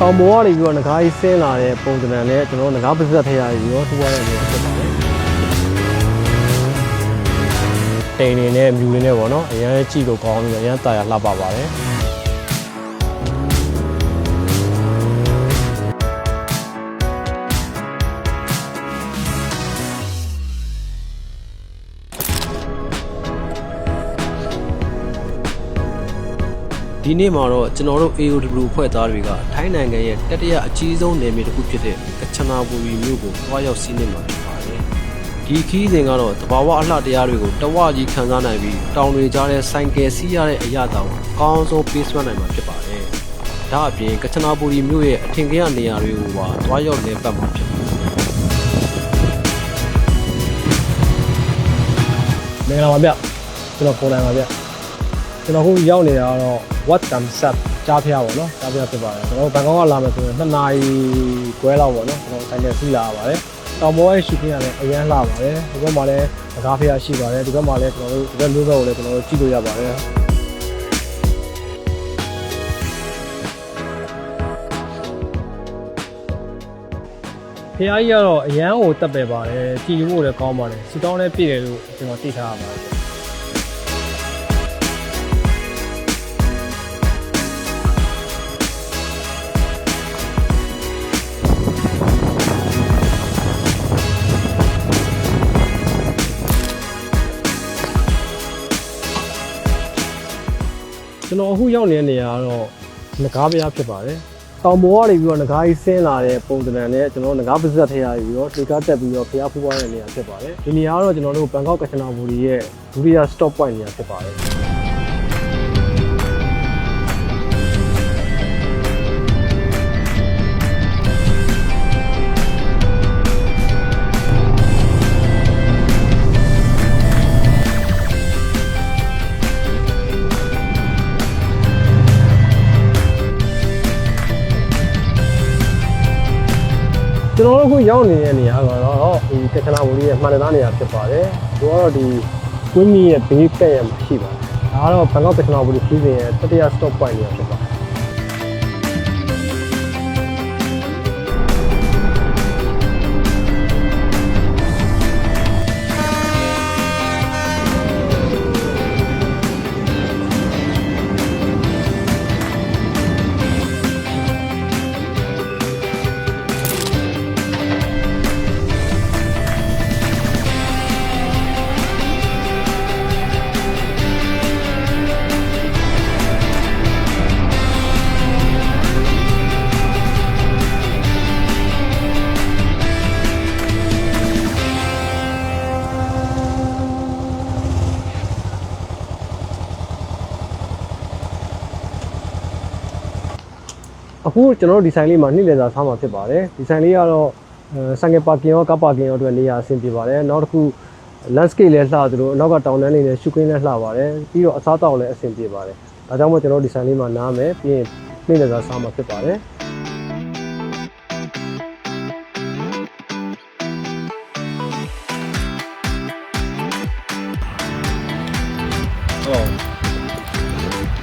တောင်ပေါ်ကနေပြီးတော့ငကားကြီးဆင်းလာတဲ့ပုံစံနဲ့ကျွန်တော်တို့ငကားပါဇက်ထရပြီးတော့ထူရတဲ့နေရာဖြစ်ပါတယ်တိန်နေနဲ့မြူနေနဲ့ပေါ့နော်အရန်ကြည့်လို့ကောင်းပြီးတော့အရန်တာရလှပပါတယ် ဒီနေ့မှာတော့ကျွန်တော်တို့ AOW ဖွဲ့သားတွေကထိုင်းနိုင်ငံရဲ့တတိယအကြီးဆုံးနယ်မြေတစ်ခုဖြစ်တဲ့ကချနာဘူရီမြို့ကိုတွားရောက်စီးနင်းမှာဖြစ်ပါတယ်။ဒီခီးစဉ်ကတော့တဘာဝအလှတရားတွေကိုတဝကြီးခံစားနိုင်ပြီးတောင်တွေကြားထဲဆိုင်ကယ်စီးရတဲ့အရာတောင်အကောင်းဆုံးပေးစွမ်းနိုင်မှာဖြစ်ပါတယ်။ဒါအပြင်ကချနာဘူရီမြို့ရဲ့အထင်ကြီးနေရာတွေကိုပါတွားရောက်လည်ပတ်မှာဖြစ်ပါတယ်မင်္ဂလာပါဗျကျွန်တော်ကိုယ်တိုင်ပါဗျကျွန်တော်ခုရောက်နေတာကတော့ Wat Tam Sap ကြားဖျားပေါ့နော်ကြားဖျားဖြစ်ပါတယ်ကျွန်တော်ဘန်ကောက်ကလာမယ်ဆိုရင်2နာရီခွဲလောက်ပေါ့နော်ကျွန်တော်ဆိုင်ကစီးလာရပါတယ်တောင်ပေါ်ရဲ့ရှိခင်းရတယ်အရန်လှပါတယ်ဒီဘက်မှာလည်းစကားဖျားရှိပါတယ်ဒီဘက်မှာလည်းကျွန်တော်တို့ဒီဘက်မျိုးဘက်ကိုလည်းကျွန်တော်တို့ကြည့်လို့ရပါတယ်ဖျားကြီးကတော့အရန်ကိုတက်ပယ်ပါတယ်ကြည်ဖို့လည်းကောင်းပါတယ်စီတောင်းလည်းပြည့်တယ်လို့ကျွန်တော်သိထားရပါတယ် ကျွန်တော်အခုရောက်နေတဲ့နေရာကတော့ငကားပြားဖြစ်ပါတယ်။တောင်ပေါ်ကနေပြီးတော့ငကားကြီးဆင်းလာတဲ့ပုံစံနဲ့ကျွန်တော်တို့ငကားပါဇက်ထရပြီးတော့ဒီကားတက်ပြီးတော့ဖျားဖူးပွားတဲ့နေရာဖြစ်ပါတယ်။ဒီနေရာကတော့ကျွန်တော်တို့ဘန်ကောက်ကချနာဘူရီရဲ့ဒုတိယ stop point နေရာဖြစ်ပါတယ်။ ကျွန်တော်တို့အခုရောက်နေတဲ့နေရာကတော့ဒီကချနာဘူရီရဲ့မှန်တရားနေရာဖြစ်ပါတယ်။ဒီကတော့ဒီကွင်းမီရဲ့ဘေးကက်ရမှာရှိပါတယ်။ဒါကတော့ဘန်ကောက်ကချနာဘူရီစီးစဉ်ရဲ့တတိယ stop point နေရာဖြစ်ပါတယ်။ အခုကျွန်တော်တို့ဒီဆိုင်လေးမှာနှစ်လည်စာဆောင်းမှာဖြစ်ပါတယ်ဒီဆိုင်လေးကတော့ဆိုင်ကယ်ပါကင်ရောကားပါကင်ရောအတွက်နေရာအဆင်ပြေပါတယ်နောက်တစ်ခု landscape လည်းလှသူတို့နောက်ကတောင်တန်းလေးနဲ့ shooting လည်းလှပါတယ်ပြီးတော့အစားတောက်လည်းအဆင်ပြေပါတယ်ဒါကြောင့်မို့ကျွန်တော်ဒီဆိုင်လေးမှာနားမယ်ပြီးရင်နေ့လည်စာဆောင်းမှာဖြစ်ပါတယ်ဟုတ်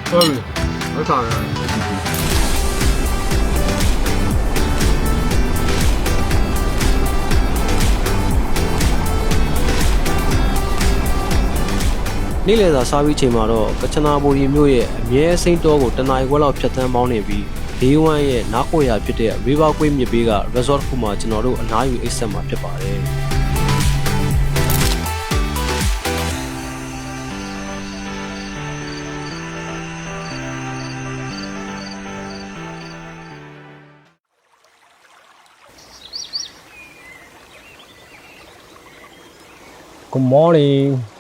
ဟုတ်ပြီဟုတ်တာ နေ့လည်စာစားပြီးချိန်မှာတော့ကချနာဘူရီမြို့ရဲ့အမြဲစိမ့်တောကိုတနအီခွက်လောက်ဖြတ်သန်းပေါင်းနေပြီးဒေးဝမ်ရဲ့နားခွေရာဖြစ်တဲ့ River Quay မြစ်ဘေးက resort ခုမှာကျွန်တော်တို့အနားယူအိတ်ဆက်မှာဖြစ်ပါတယ်။ Good morning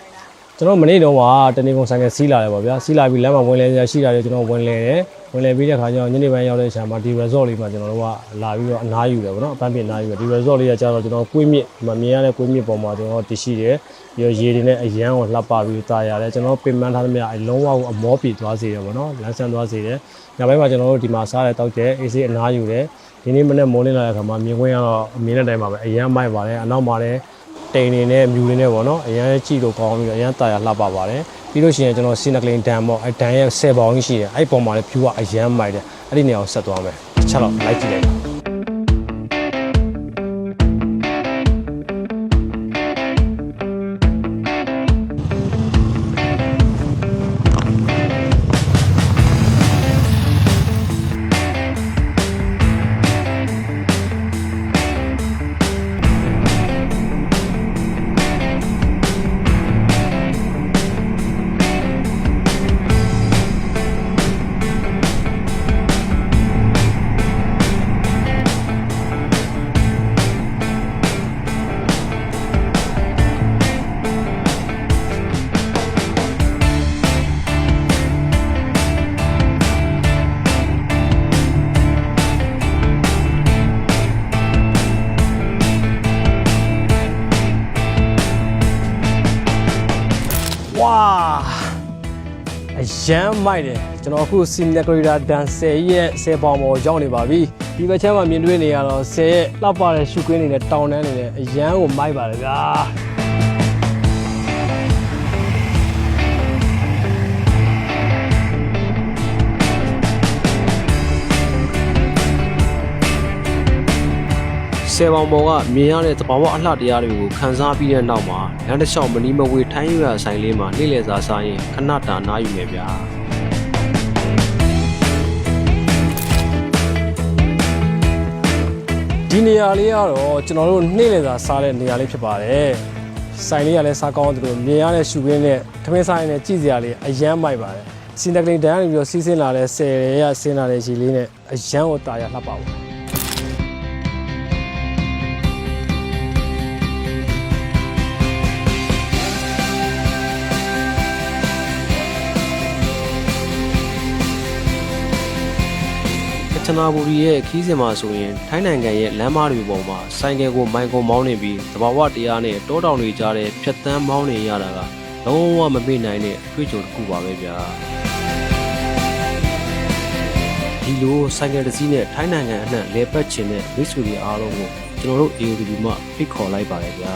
ကျွန်တော်မနေ့တုန်းကတနေကုန်ဆိုင်ကစီးလာတယ်ပေါ့ဗျာစီးလာပြီးလမ်းမှာဝင်လဲရှိတာတွေကျွန်တော်ဝင်လဲတယ်ဝင်လဲပြီးတဲ့ခါကျတော့ညနေပိုင်းရောက်တဲ့ချိန်မှာဒီ resort လေးမှာကျွန်တော်တို့ကလာပြီးတော့အနားယူတယ်ပေါ့နော်အပန်းပြအနားယူတယ်ဒီ resort လေးကကျတော့ကျွန်တော်ကွေးမြစ်ဒီမှာမြင်ရတဲ့ကွေးမြစ်ပေါ်မှာကျွန်တော်တရှိတယ်ပြီးတော့ရေတွေနဲ့အရန်ကိုလှပ်ပပြီးတာရတယ်ကျွန်တော်ပင်ပန်းထားသမျှအလုံးဝကိုအမောပြေသွားစေတယ်ပေါ့နော်လမ်းဆန်းသွားစေတယ်ညပိုင်းမှာကျွန်တော်တို့ဒီမှာစားတယ်တောက်တယ်အေးစေးအနားယူတယ်ဒီနေ့မနေ့မိုးလင်းလာတဲ့ခါမှာမြင်ခွင့်ကတော့အမြင်တဲ့တိုင်းပါပဲအရန်မိုက်ပါတယ်အနောက်မှာလည်း တိန်နေနဲ့မြူနေနဲ့ပေါ့နော်အရန်ကြည့်လို့ကောင်းပြီးတော့အရန်တာရလှပပါတယ်ပြီးလို့ရှိရင်ကျွန်တော်စီနကလင်ဒန်ပေါ့အဲဒန်ရဲ့10ပေါင်ကြီးရှိတယ်အဲ့ပုံမှာလည်းဖြူကအရန်မိုက်တယ်အဲ့ဒီနေရာကိုဆက်သွားမယ်တစ်ချက်တော့လိုက်ကြည့်လိုက် အရန်မိုက်တယ်ကျွန်တော်အခုစီနီယာဂရီတာဒန်10ရဲ့10ပေါင်ပေါ်ရောက်နေပါပြီဒီဘက်ချမ်းမှာမြင်တွေ့နေရတော့10ရဲ့လှပတဲ့ရှုကွင်းနေတဲ့တောင်တန်းနေနဲ့အရန်ကိုမိုက်ပါတယ်ဗျာ ဆယ်ပေါင်ပေါ်ကမြင်ရတဲ့သဘာဝအလှတရားတွေကိုခန်းစားပြီးတဲ့နောက်မှာလမ်းတစ်လျှောက်မနီးမဝေးထိုင်းရွာဆိုင်လေးမှာနေ့လည်စာစားရင်ခဏတာနားယူမယ်ဗျာဒီနေရာလေးကတော့ကျွန်တော်တို့နေ့လည်စာစားတဲ့နေရာလေးဖြစ်ပါတယ်ဆိုင်လေးကလည်းစားကောင်းတယ်လို့မြင်ရတဲ့ရှုကွင်းနဲ့ထမင်းဆိုင်နဲ့ကြည့်စရာလေးအရန်မိုက်ပါတယ်စီနကလင်တန်းကနေပြီးတော့စီးဆင်းလာတဲ့ဆယ်ရဲရဆင်းလာတဲ့ရေလေးနဲ့အရန်ကိုတာရလှပပါဘူး ချနာဘူရီရဲ့ခီးစင်မှာဆိုရင်ထိုင်းနိုင်ငံရဲ့လမ်းမတွေပေါ်မှာဆိုင်ကယ်ကိုမိုင်ကွန်မောင်းနေပြီးသဘာဝတရားနဲ့တောတောင်တွေကြားတဲ့ဖြတ်တန်းမောင်းနေရတာကလုံးဝမမေ့နိုင်တဲ့အတွေ့အကြုံတစ်ခုပါပဲဗျာဒီလိုဆိုင်ကယ်တစ်စီးနဲ့ထိုင်းနိုင်ငံအနှံ့လဲပတ်ချင်တဲ့မိတ်ဆွေတွေအားလုံးကိုကျွန်တော်တို့ AOD မှာဖိတ်ခေါ်လိုက်ပါတယ်ဗျာ